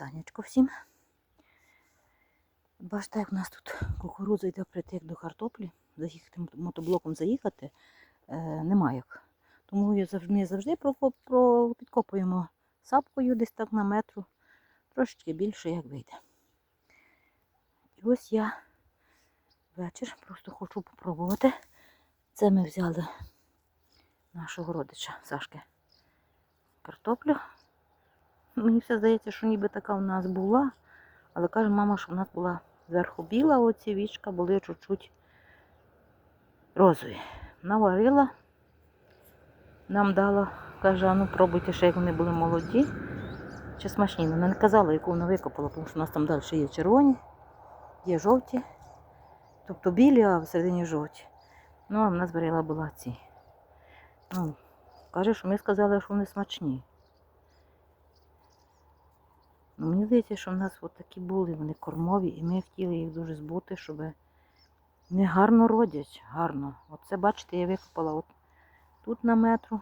Вітанечко всім. Бачите, як в нас тут кукурудза йде притик до картоплі. Заїхати мото- мотоблоком заїхати е, нема як. Тому ми завжди підкопуємо сапкою десь так на метру, трошечки більше, як вийде. І ось я вечір просто хочу попробувати. Це ми взяли нашого родича Сашки картоплю. Мені все здається, що ніби така в нас була, але каже мама, що в нас була зверху біла, оці вічка були чуть-чуть розові. Наварила, нам дала, каже, а ну пробуйте ще, як вони були молоді. Чи смачні. Вона не казала, яку вона викопала, тому що у нас там далі є червоні, є жовті, тобто білі, а всередині жовті. Ну, а в нас варила була ці. Ну, каже, що ми сказали, що вони смачні. Ну, мені здається, що в нас от такі були, вони кормові, і ми хотіли їх дуже збути, щоб вони гарно родять, гарно. Оце, бачите, я викопала от тут на метру,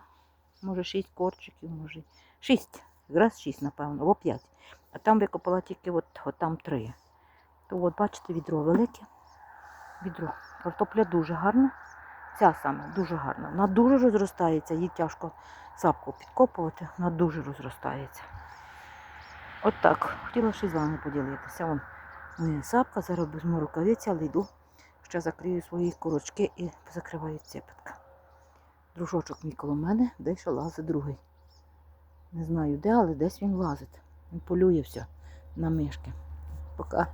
може шість корчиків, може. Шість, якраз шість, напевно, або п'ять. А там викопала тільки от, от там три. То от, бачите, відро велике. Відро. Картопля дуже гарна. Ця саме дуже гарна. Вона дуже розростається, їй тяжко сапку підкопувати, вона дуже розростається. От так. Хотіла ще з вами поділитися. Вон моя сапка, зараз візьму рукавиці, але йду. Ще закрию свої курочки і закриваю цепетка. Дружочок мій коло мене, десь лазить другий. Не знаю де, але десь він лазить. Він полює все на мишки. Пока.